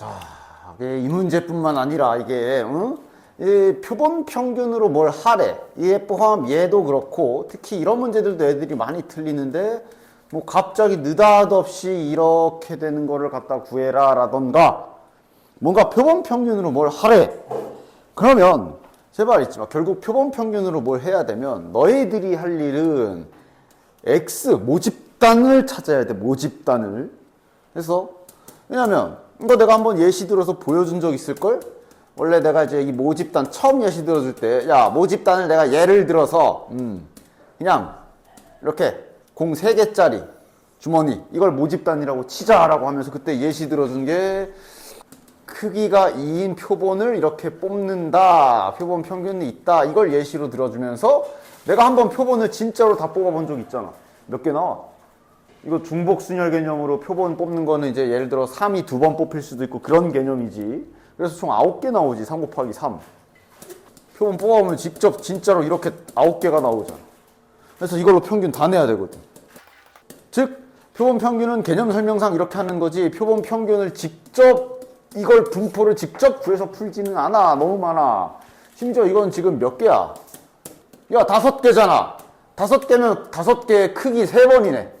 자, 이게 이 문제뿐만 아니라 이게 응? 이 표본 평균으로 뭘 하래. 얘 포함 얘도 그렇고 특히 이런 문제들도 애들이 많이 틀리는데 뭐 갑자기 느닷없이 이렇게 되는 거를 갖다 구해라 라던가 뭔가 표본 평균으로 뭘 하래. 그러면 제발 있지 마. 결국 표본 평균으로 뭘 해야 되면 너희들이 할 일은 X 모집단을 찾아야 돼. 모집단을. 그래서 왜냐면 이거 내가 한번 예시 들어서 보여준 적 있을 걸? 원래 내가 이제 이 모집단 처음 예시 들어줄 때 야 모집단을 내가 예를 들어서 음 그냥 이렇게 공 3개짜리 주머니 이걸 모집단이라고 치자라고 하면서 그때 예시 들어준 게 크기가 2인 표본을 이렇게 뽑는다. 표본 평균이 있다. 이걸 예시로 들어주면서 내가 한번 표본을 진짜로 다 뽑아본 적 있잖아. 몇 개 나와? 이거 중복 순열 개념으로 표본 뽑는 거는 이제 예를 들어 3이 두 번 뽑힐 수도 있고 그런 개념이지. 그래서 총 9개 나오지. 3 곱하기 3. 표본 뽑아보면 직접 진짜로 이렇게 9개가 나오잖아. 그래서 이걸로 평균 다 내야 되거든. 즉 표본 평균은 개념 설명상 이렇게 하는 거지 표본 평균을 직접 이걸 분포를 직접 구해서 풀지는 않아 너무 많아 심지어 이건 지금 몇 개야 야 다섯 개잖아 다섯 개면 다섯 개의 크기 세 번이네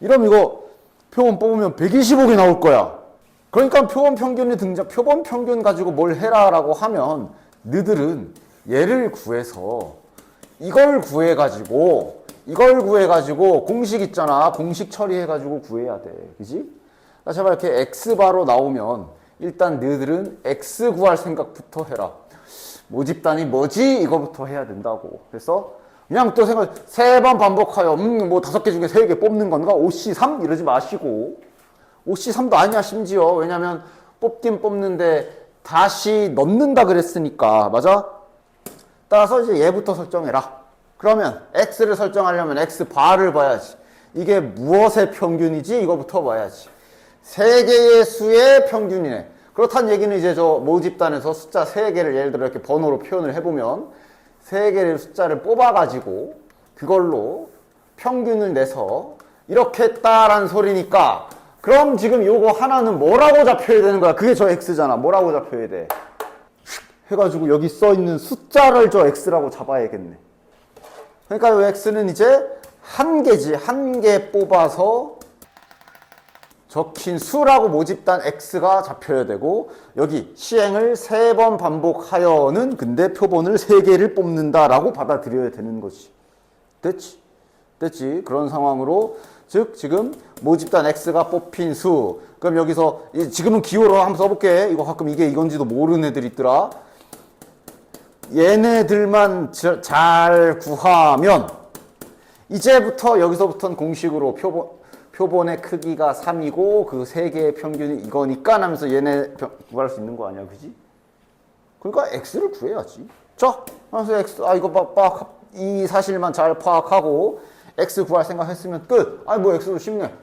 이러면 이거 표본 뽑으면 125개 나올 거야. 그러니까 표본 평균이 등장 표본 평균 가지고 뭘 해라라고 하면 너희들은 얘를 구해서 이걸 구해가지고 이걸 구해가지고 공식 있잖아. 공식 처리해가지고 구해야 돼. 그지? 그러니까 제발 이렇게 x바로 나오면 일단 너희들은 x 구할 생각부터 해라. 모집단이 뭐지? 이거부터 해야 된다고. 그래서 그냥 또 생각 세 번 반복하여 음 뭐 다섯 개 중에 세 개 뽑는 건가? 5C3 이러지 마시고 5C3도 아니야 심지어 왜냐면 뽑긴 뽑는데 다시 넣는다 그랬으니까 맞아? 따라서 이제 얘부터 설정해라. 그러면 x를 설정하려면 x 바를 봐야지. 이게 무엇의 평균이지? 이거부터 봐야지. 세 개의 수의 평균이네. 그렇다는 얘기는 이제 저 모집단에서 숫자 세 개를 예를 들어 이렇게 번호로 표현을 해보면 세 개의 숫자를 뽑아가지고 그걸로 평균을 내서 이렇게 했다라는 소리니까 그럼 지금 요거 하나는 뭐라고 잡혀야 되는 거야? 그게 저 x잖아. 뭐라고 잡혀야 돼? 해가지고 여기 써 있는 숫자를 저 x라고 잡아야겠네. 그러니까 이 x는 이제 한 개지 한 개 뽑아서 적힌 수라고 모집단 x가 잡혀야 되고 여기 시행을 세 번 반복하여는 근데 표본을 세 개를 뽑는다라고 받아들여야 되는 거지. 됐지? 됐지? 그런 상황으로 즉 지금 모집단 x가 뽑힌 수 그럼 여기서 이- 지금은 기호로 한번 써볼게. 이거 가끔 이게 이건지도 모르는 애들 있더라. 얘네들만 저- 잘 구하면 이제부터 여기서부터는 공식으로 표본, 표본의 크기가 3이고 그 세 개의 평균이 이거니까 하면서 얘네 평- 구할 수 있는 거 아니야 그지? 그러니까 x를 구해야지. 자 그래서 x 아 이거 막, 막, 이 사실만 잘 파악하고 x 구할 생각했으면 끝. 아니 뭐 x도 쉽네.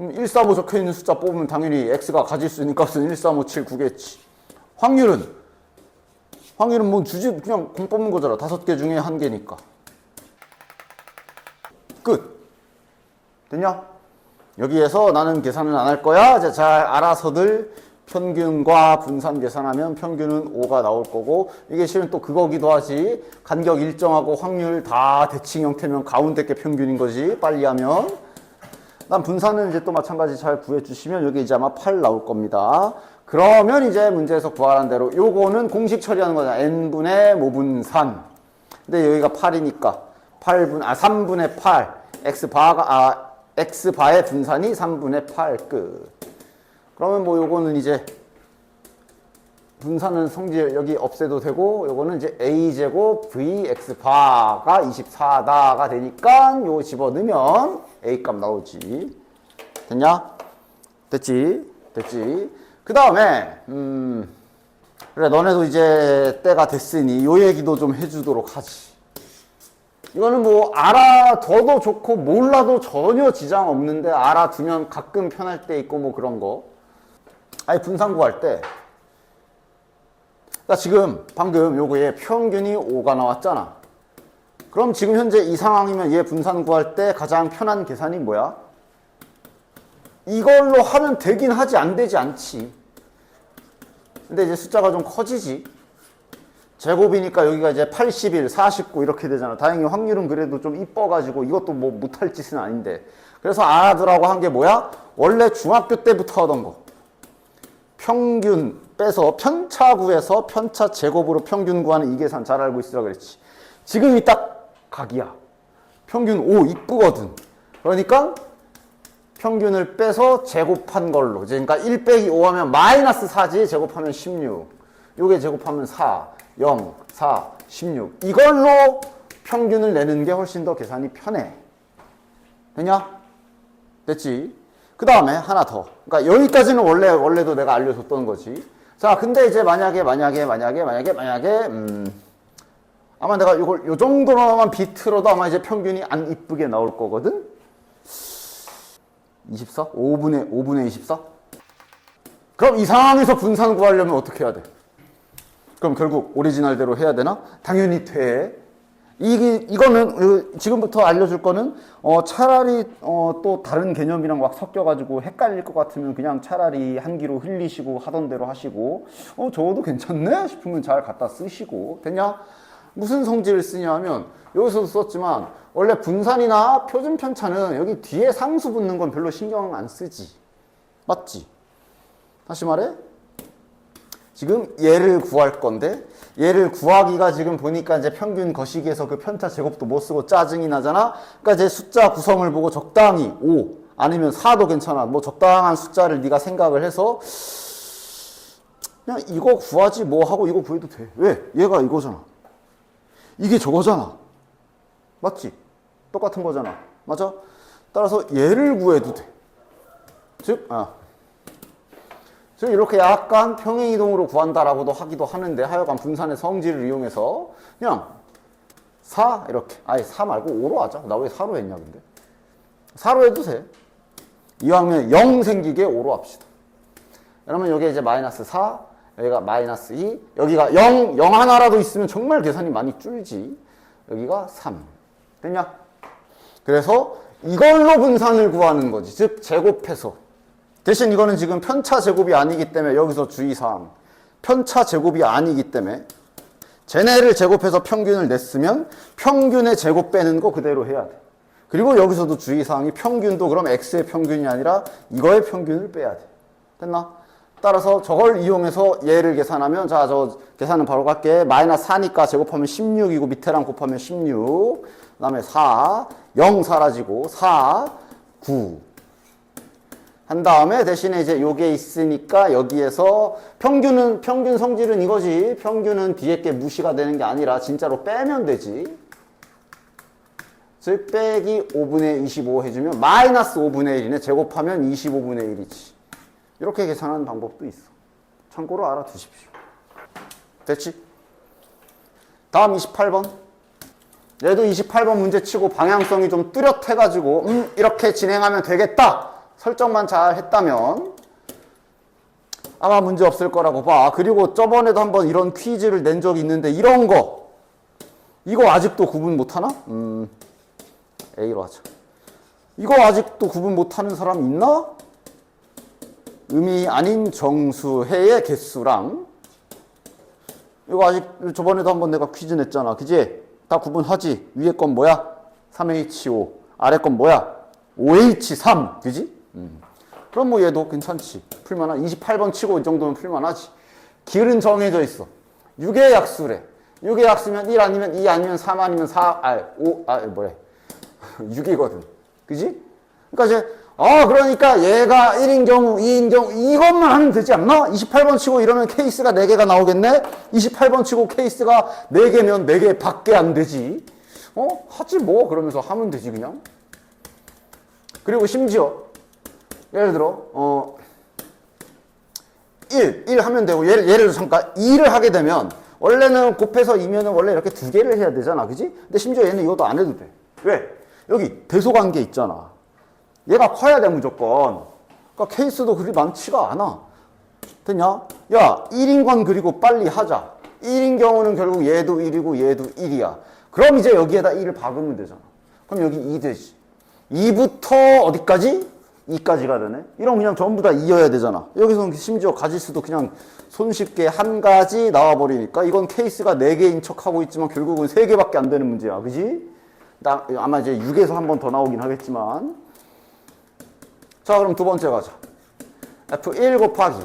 음, 135 적혀 있는 숫자 뽑으면 당연히 x가 가질 수 있는 값은 13579겠지. 확률은? 확률은 뭐 주지 그냥 공 뽑는 거잖아. 다섯 개 중에 한 개니까. 끝. 됐냐? 여기에서 나는 계산은 안 할 거야 이제 잘 알아서들 평균과 분산 계산하면 평균은 5가 나올 거고 이게 실은 또 그거기도 하지 간격 일정하고 확률 다 대칭 형태면 가운데 게 평균인 거지 빨리 하면 난 분산은 이제 또 마찬가지 잘 구해주시면 여기 이제 아마 8 나올 겁니다. 그러면 이제 문제에서 구하란 대로 요거는 공식 처리하는 거잖아. n분의 모분산. 근데 여기가 8이니까 8분, 아, 3분의 8. x 바가, 아, x 바의 분산이 3분의 8 끝. 그러면 뭐 요거는 이제 분산은 성질 여기 없애도 되고 요거는 이제 a제곱 vx 바가 24다가 되니까 요거 집어넣으면 a 값 나오지 됐냐? 됐지? 됐지? 그 다음에 음 그래 너네도 이제 때가 됐으니 요 얘기도 좀 해주도록 하지 이거는 뭐 알아둬도 좋고 몰라도 전혀 지장 없는데 알아두면 가끔 편할 때 있고 뭐 그런 거 아니 분산 구할 때 그러니까 지금 방금 요거에 평균이 5가 나왔잖아. 그럼 지금 현재 이 상황이면 얘 분산 구할 때 가장 편한 계산이 뭐야? 이걸로 하면 되긴 하지 안 되지 않지. 근데 이제 숫자가 좀 커지지. 제곱이니까 여기가 이제 81, 49 이렇게 되잖아. 다행히 확률은 그래도 좀 이뻐가지고 이것도 뭐 못할 짓은 아닌데. 그래서 알아두라고 한 게 뭐야? 원래 중학교 때부터 하던 거. 평균 빼서 편차 구해서 편차 제곱으로 평균 구하는 이 계산 잘 알고 있으라 그랬지. 지금이 딱 각이야. 평균 5 이쁘거든. 그러니까 평균을 빼서 제곱한 걸로. 그러니까 1 빼기 5 하면 마이너스 4지. 제곱하면 16. 요게 제곱하면 4, 0, 4, 16. 이걸로 평균을 내는 게 훨씬 더 계산이 편해. 되냐? 됐지? 그 다음에 하나 더. 그러니까 여기까지는 원래, 원래도 내가 알려줬던 거지. 자, 근데 이제 만약에, 만약에, 만약에, 만약에, 만약에, 음, 아마 내가 이걸 요 정도로만 비틀어도 아마 이제 평균이 안 이쁘게 나올 거거든? 24? 5분의, 5분의 24? 그럼 이 상황에서 분산 구하려면 어떻게 해야 돼? 그럼 결국 오리지널대로 해야 되나? 당연히 돼. 이게 이거는 어, 지금부터 알려줄 거는 어 차라리 어 또 다른 개념이랑 막 섞여가지고 헷갈릴 것 같으면 그냥 차라리 한기로 흘리시고 하던 대로 하시고 어 저것도 괜찮네 싶으면 잘 갖다 쓰시고 됐냐? 무슨 성질을 쓰냐면 여기서도 썼지만 원래 분산이나 표준 편차는 여기 뒤에 상수 붙는 건 별로 신경 안 쓰지 맞지? 다시 말해 지금 얘를 구할 건데 얘를 구하기가 지금 보니까 이제 평균 거시기에서 그 편차 제곱도 못 쓰고 짜증이 나잖아. 그러니까 이제 숫자 구성을 보고 적당히 5 아니면 4도 괜찮아. 뭐 적당한 숫자를 네가 생각을 해서 그냥 이거 구하지 뭐 하고 이거 구해도 돼. 왜? 얘가 이거잖아. 이게 저거잖아. 맞지? 똑같은 거잖아. 맞아? 따라서 얘를 구해도 돼. 즉, 아, 즉 이렇게 약간 평행이동으로 구한다라고도 하기도 하는데 하여간 분산의 성질을 이용해서 그냥 4 이렇게. 아예 4 말고 5로 하자. 나 왜 4로 했냐 근데. 4로 해도 돼. 이왕이면 0 생기게 5로 합시다. 그러면 여기 이제 마이너스 4 여기가 마이너스 2 여기가 0 0 하나라도 있으면 정말 계산이 많이 줄지. 여기가 3 됐냐? 그래서 이걸로 분산을 구하는 거지. 즉 제곱해서 대신 이거는 지금 편차 제곱이 아니기 때문에 여기서 주의사항. 편차 제곱이 아니기 때문에 쟤네를 제곱해서 평균을 냈으면 평균의 제곱 빼는 거 그대로 해야 돼. 그리고 여기서도 주의사항이 평균도 그럼 x의 평균이 아니라 이거의 평균을 빼야 돼. 됐나? 따라서 저걸 이용해서 얘를 계산하면 자 저 계산은 바로 갈게. 마이너스 4니까 제곱하면 16이고 밑에랑 곱하면 16. 그 다음에 4, 0 사라지고 4, 9. 한 다음에 대신에 이제 요게 있으니까 여기에서 평균은 평균 성질은 이거지. 평균은 뒤에 게 무시가 되는 게 아니라 진짜로 빼면 되지. 즉 빼기 5분의 25 해주면 마이너스 5분의 1이네. 제곱하면 25분의 1이지. 이렇게 계산하는 방법도 있어. 참고로 알아두십시오. 됐지? 다음 28번. 얘도 28번 문제 치고 방향성이 좀 뚜렷해가지고 음 이렇게 진행하면 되겠다. 설정만 잘 했다면 아마 문제 없을 거라고 봐. 그리고 저번에도 한번 이런 퀴즈를 낸 적이 있는데 이런 거 이거 아직도 구분 못하나? 음 A로 하자. 이거 아직도 구분 못하는 사람 있나? 음이 아닌 정수해의 개수랑 이거 아직 저번에도 한번 내가 퀴즈 냈잖아. 그지? 다 구분하지? 위에 건 뭐야? 3H5 아래 건 뭐야? 5H3 그지? 음. 그럼 뭐 얘도 괜찮지. 풀만하 28번 치고 이 정도면 풀만하지. 길은 정해져 있어. 6의 약수래. 6의 약수면 1 아니면 2 아니면 3 아니면 4, 아, 5, 아, 뭐래. 6이거든. 그지? 그러니까 이제, 아, 그러니까 얘가 1인 경우, 2인 경우, 이것만 하면 되지 않나? 28번 치고 이러면 케이스가 4개가 나오겠네? 28번 치고 케이스가 4개면 4개 밖에 안 되지. 어? 하지 뭐. 그러면서 하면 되지, 그냥. 그리고 심지어, 예를 들어, 어, 1, 1 하면 되고, 예를, 예를 들어 잠깐 2를 하게 되면, 원래는 곱해서 2면은 원래 이렇게 두 개를 해야 되잖아. 그지? 근데 심지어 얘는 이것도 안 해도 돼. 왜? 여기 대소관계 있잖아. 얘가 커야 돼, 무조건. 그러니까 케이스도 그리 많지가 않아. 됐냐? 야, 1인 건 그리고 빨리 하자. 1인 경우는 결국 얘도 1이고 얘도 1이야. 그럼 이제 여기에다 1을 박으면 되잖아. 그럼 여기 2 되지. 2부터 어디까지? 2까지가 되네. 이런 그냥 전부 다 이어야 되잖아. 여기서는 심지어 가지수도 그냥 손쉽게 한 가지 나와버리니까 이건 케이스가 4개인 척 하고 있지만 결국은 3개밖에 안 되는 문제야. 그지? 나, 아마 이제 6에서 한 번 더 나오긴 하겠지만. 자, 그럼 두 번째 가자. F1 곱하기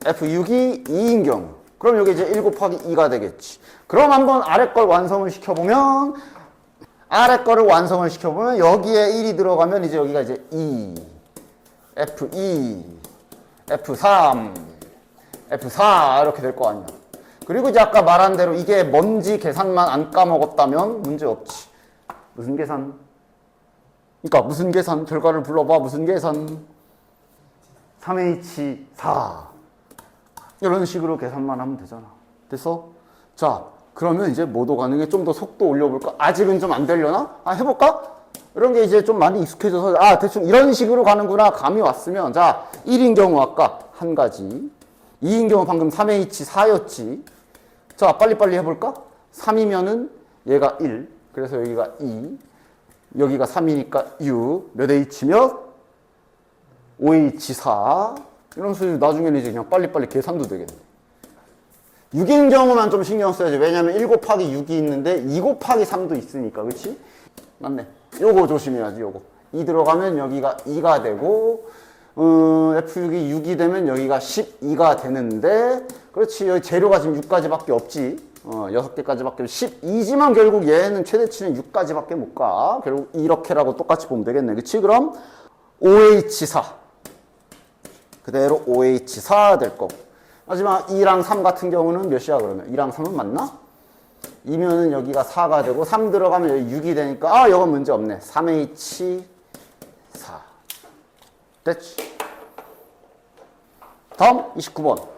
F6이 2인 경우. 그럼 여기 이제 1 곱하기 2가 되겠지. 그럼 한번 아래 걸 완성을 시켜보면 아래 거를 완성을 시켜보면 여기에 1이 들어가면 이제 여기가 이제 2, F2, F3, F4 이렇게 될 거 아니야. 그리고 이제 아까 말한 대로 이게 뭔지 계산만 안 까먹었다면 문제 없지. 무슨 계산? 그러니까 무슨 계산? 결과를 불러봐. 무슨 계산? 3H4 이런 식으로 계산만 하면 되잖아. 됐어? 자, 그러면 이제 모도 가능에 좀 더 속도 올려볼까? 아직은 좀 안 되려나? 아, 해볼까? 이런 게 이제 좀 많이 익숙해져서, 아, 대충 이런 식으로 가는구나. 감이 왔으면, 자, 1인 경우 아까 한 가지. 2인 경우 방금 3H4였지. 자, 빨리빨리 해볼까? 3이면은 얘가 1. 그래서 여기가 2. 여기가 3이니까 6. 몇 H 몇? OH4. 이런 식으로 나중에는 이제 그냥 빨리빨리 계산도 되겠네. 6인 경우만 좀 신경 써야지. 왜냐면 1 곱하기 6이 있는데 2 곱하기 3도 있으니까. 그치? 맞네. 요거 조심해야지, 요거. 2 들어가면 여기가 2가 되고, 어, F6이 6이 되면 여기가 12가 되는데, 그렇지. 여기 재료가 지금 6까지밖에 없지. 어, 6개까지밖에 12지만 결국 얘는 최대치는 6까지밖에 못 가. 결국 이렇게라고 똑같이 보면 되겠네. 그치? 그럼 OH4. 그대로 OH4 될 거고. 하지만 2랑 3 같은 경우는 몇이야 그러면? 2랑 3은 맞나? 2면은 여기가 4가 되고 3 들어가면 여기 6이 되니까 아 이건 문제 없네. 3H4 됐지? 다음 29번.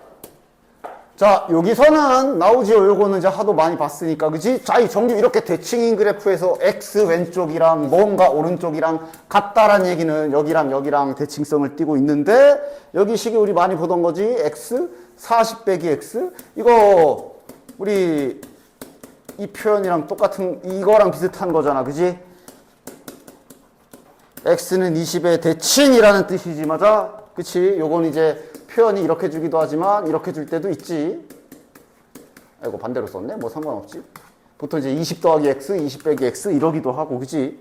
자 여기서는 나오지요. 요거는 이제 하도 많이 봤으니까 그지? 자이 정규 이렇게 대칭인 그래프에서 X 왼쪽이랑 뭔가 오른쪽이랑 같다란 얘기는 여기랑 여기랑 대칭성을 띠고 있는데 여기 식이 우리 많이 보던 거지 X 40 빼기 X 이거 우리 이 표현이랑 똑같은 이거랑 비슷한 거잖아 그지? X는 20의 대칭이라는 뜻이지 맞아? 그치? 요건 이제 표현이 이렇게 주기도 하지만 이렇게 줄 때도 있지 아이고 반대로 썼네? 뭐 상관없지 보통 이제 20 더하기 X, 20 빼기 X 이러기도 하고 그지?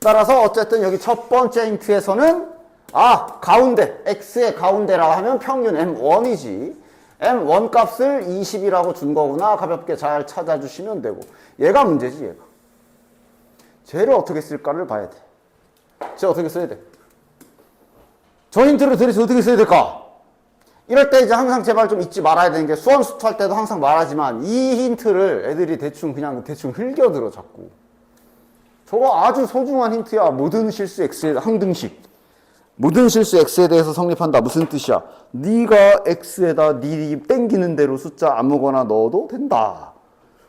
따라서 어쨌든 여기 첫 번째 힌트에서는 아 가운데 X의 가운데라 하면 평균 M1이지 M1 값을 20이라고 준 거구나. 가볍게 잘 찾아주시면 되고. 얘가 문제지 얘가. 쟤를 어떻게 쓸까를 봐야 돼쟤 어떻게 써야 돼? 저 힌트를 드려서 어떻게 써야 될까? 이럴 때 이제 항상 제발 좀 잊지 말아야 되는 게 수원 수투 할 때도 항상 말하지만 이 힌트를 애들이 대충 그냥 대충 흘겨들어 자꾸. 저거 아주 소중한 힌트야. 모든 실수 X의 항등식 모든 실수 X에 대해서 성립한다. 무슨 뜻이야? 네가 X에다 네 땡기는 대로 숫자 아무거나 넣어도 된다.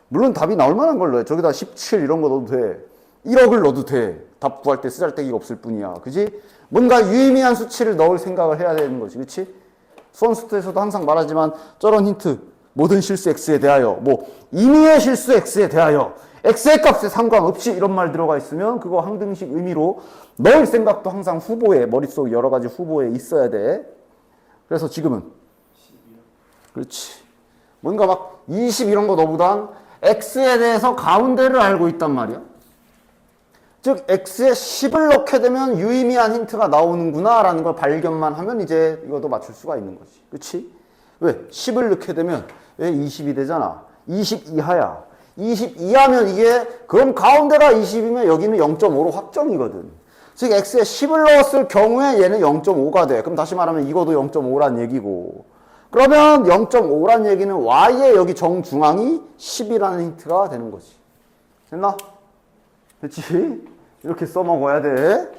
물론 답이 나올 만한 걸 넣어 저기다 17 이런 거 넣어도 돼. 1억을 넣어도 돼 답 구할 때 쓰잘데기가 없을 뿐이야. 그지? 뭔가 유의미한 수치를 넣을 생각을 해야 되는 거지. 그치? 수원수트에서도 항상 말하지만 저런 힌트. 모든 실수 X에 대하여. 뭐 임의의 실수 X에 대하여 X의 값에 상관없이 이런 말 들어가 있으면 그거 항등식 의미로 넣을 생각도 항상 후보에 머릿속 여러 가지 후보에 있어야 돼. 그래서 지금은? 그렇지. 뭔가 막 20 이런 거 너보단 X에 대해서 가운데를 알고 있단 말이야. 즉 x에 10을 넣게 되면 유의미한 힌트가 나오는구나 라는 걸 발견만 하면 이제 이것도 맞출 수가 있는 거지. 그치? 왜? 10을 넣게 되면 왜 20이 되잖아? 20 이하야 20 이하면 이게 그럼 가운데가 20이면 여기는 0.5로 확정이거든 즉 x에 10을 넣었을 경우에 얘는 0.5가 돼 그럼 다시 말하면 이것도 0.5란 얘기고 그러면 0.5란 얘기는 y의 여기 정중앙이 10이라는 힌트가 되는 거지 됐나? 그렇지? 이렇게 써먹어야 돼.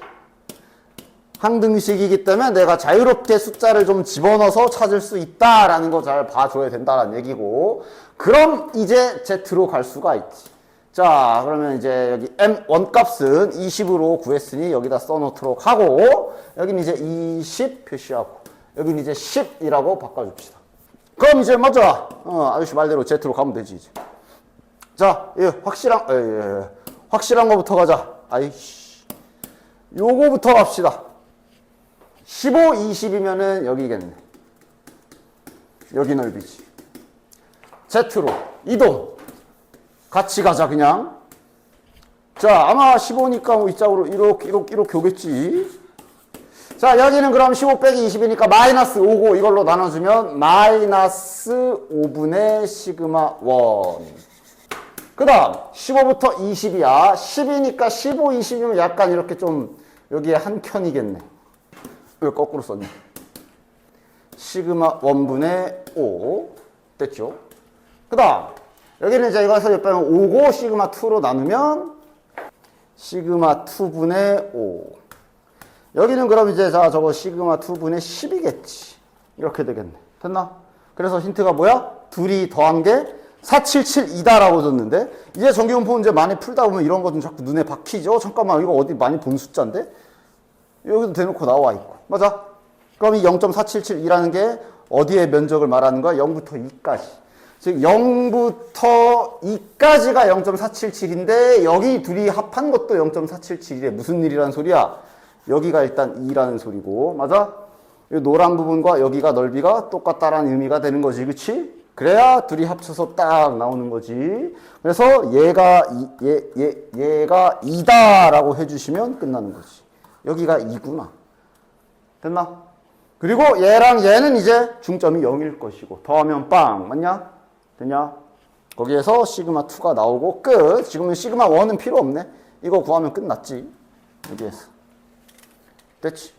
항등식이기 때문에 내가 자유롭게 숫자를 좀 집어넣어서 찾을 수 있다라는 거 잘 봐줘야 된다는 얘기고 그럼 이제 Z로 갈 수가 있지. 자 그러면 이제 여기 M1 값은 20으로 구했으니 여기다 써놓도록 하고 여기는 이제 20 표시하고 여기는 이제 10이라고 바꿔줍시다. 그럼 이제 맞아. 어, 아저씨 말대로 Z로 가면 되지 이제. 자, 예, 확실한, 예, 예, 예. 확실한 거부터 가자. 아이씨. 요거부터 갑시다. 15, 20이면은 여기겠네. 여기 넓이지. Z로 이동. 같이 가자 그냥. 자 아마 15니까 뭐 이쪽으로 이렇게 이렇게 이렇게 오겠지. 자 여기는 그럼 15 빼기 20이니까 마이너스 5고 이걸로 나눠주면 마이너스 5분의 시그마 1. 그 다음 15부터 20이야. 10이니까 15, 20이면 약간 이렇게 좀 여기에 한 켠이겠네. 왜 거꾸로 썼냐? 시그마 1분의 5 됐죠? 그 다음 여기는 이제 이것을 옆에 5고 시그마 2로 나누면 시그마 2분의 5 여기는 그럼 이제 자 저거 시그마 2분의 10이겠지 이렇게 되겠네 됐나? 그래서 힌트가 뭐야? 둘이 더한 게 4772다라고 줬는데 이제 정기분포 문제 많이 풀다 보면 이런 거 좀 자꾸 눈에 박히죠? 잠깐만 이거 어디 많이 본 숫자인데? 여기도 대놓고 나와 있고 맞아? 그럼 이 0.4772라는 게 어디의 면적을 말하는 거야? 0부터 2까지 즉 0부터 2까지가 0.477인데 여기 둘이 합한 것도 0.477이래 무슨 일이라는 소리야? 여기가 일단 2라는 소리고 맞아? 이 노란 부분과 여기가 넓이가 똑같다라는 의미가 되는 거지 그치? 그래야 둘이 합쳐서 딱 나오는 거지 그래서 얘가 이, 얘, 얘, 얘가 2다라고 해주시면 끝나는 거지 여기가 2구나 됐나? 그리고 얘랑 얘는 이제 중점이 0일 것이고 더하면 빵 맞냐? 됐냐? 거기에서 시그마 2가 나오고 끝 지금은 시그마 1은 필요 없네 이거 구하면 끝났지 여기에서 됐지?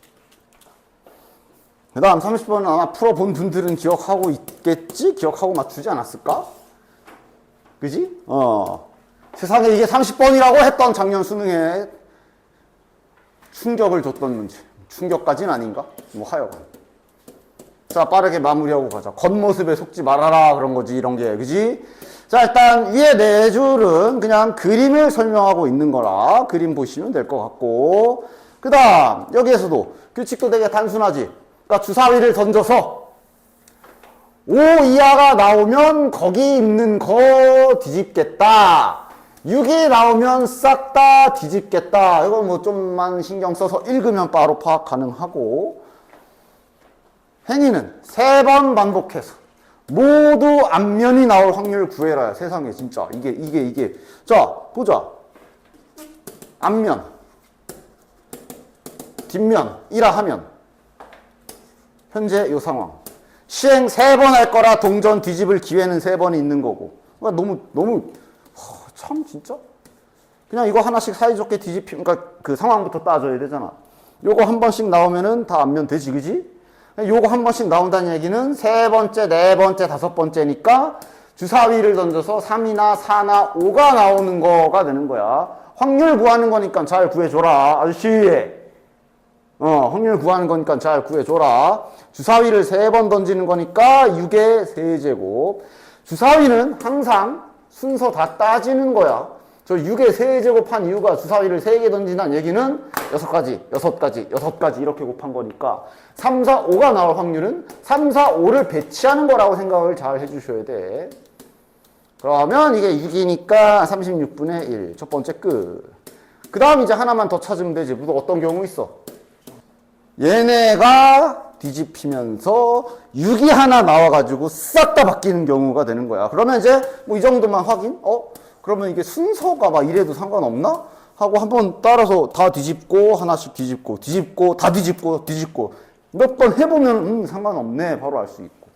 그 다음 30번은 아마 풀어본 분들은 기억하고 있겠지? 기억하고 맞추지 않았을까? 그지? 어. 세상에 이게 30번이라고 했던 작년 수능에 충격을 줬던 문제. 충격까지는 아닌가? 뭐 하여간. 자, 빠르게 마무리하고 가자. 겉모습에 속지 말아라. 그런 거지, 이런 게. 그지? 자, 일단 위에 네 줄은 그냥 그림을 설명하고 있는 거라 그림 보시면 될 것 같고. 그 다음, 여기에서도 규칙도 되게 단순하지. 그러니까 주사위를 던져서 5 이하가 나오면 거기 있는 거 뒤집겠다. 6이 나오면 싹 다 뒤집겠다. 이거 뭐 좀만 신경 써서 읽으면 바로 파악 가능하고. 행위는 세 번 반복해서 모두 앞면이 나올 확률 구해라. 세상에 진짜 이게 이게 이게. 자 보자. 앞면, 뒷면, 이라 하면 현재 이 상황. 시행 세 번 할 거라 동전 뒤집을 기회는 세 번이 있는 거고. 그러니까 너무 너무 허, 참 진짜. 그냥 이거 하나씩 사이좋게 뒤집히 그러니까 그 상황부터 따져야 되잖아. 요거 한 번씩 나오면은 다 앞면 되지, 그지? 요거 한 번씩 나온다는 얘기는 세 번째, 네 번째, 다섯 번째니까 주사위를 던져서 3이나 4나 5가 나오는 거가 되는 거야. 확률 구하는 거니까 잘 구해줘라, 아저씨. 어, 확률 구하는 거니까 잘 구해줘라. 주사위를 세 번 던지는 거니까 6의 세제곱. 주사위는 항상 순서 다 따지는 거야. 저 6의 세제곱 한 이유가 주사위를 3개 던진다는 얘기는 6가지, 6가지, 6가지 이렇게 곱한 거니까 3, 4, 5가 나올 확률은 3, 4, 5를 배치하는 거라고 생각을 잘 해주셔야 돼. 그러면 이게 6이니까 36분의 1. 첫 번째 끝. 그 다음 이제 하나만 더 찾으면 되지. 무슨 어떤 경우 있어? 얘네가 뒤집히면서 6이 하나 나와가지고 싹 다 바뀌는 경우가 되는 거야. 그러면 이제 뭐 이 정도만 확인? 어? 그러면 이게 순서가 막 이래도 상관없나? 하고 한번 따라서 다 뒤집고 하나씩 뒤집고 뒤집고 다 뒤집고 뒤집고. 몇 번 해보면 음 상관없네. 바로 알 수 있고.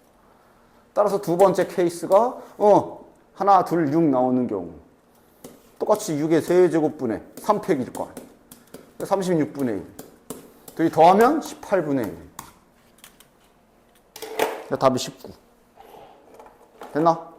따라서 두 번째 케이스가 어 하나 둘6 나오는 경우. 똑같이 6의 세제곱분의 3팩일 거 아니야 36분의 1 둘이 더하면 18분의 1 답이 19 됐나?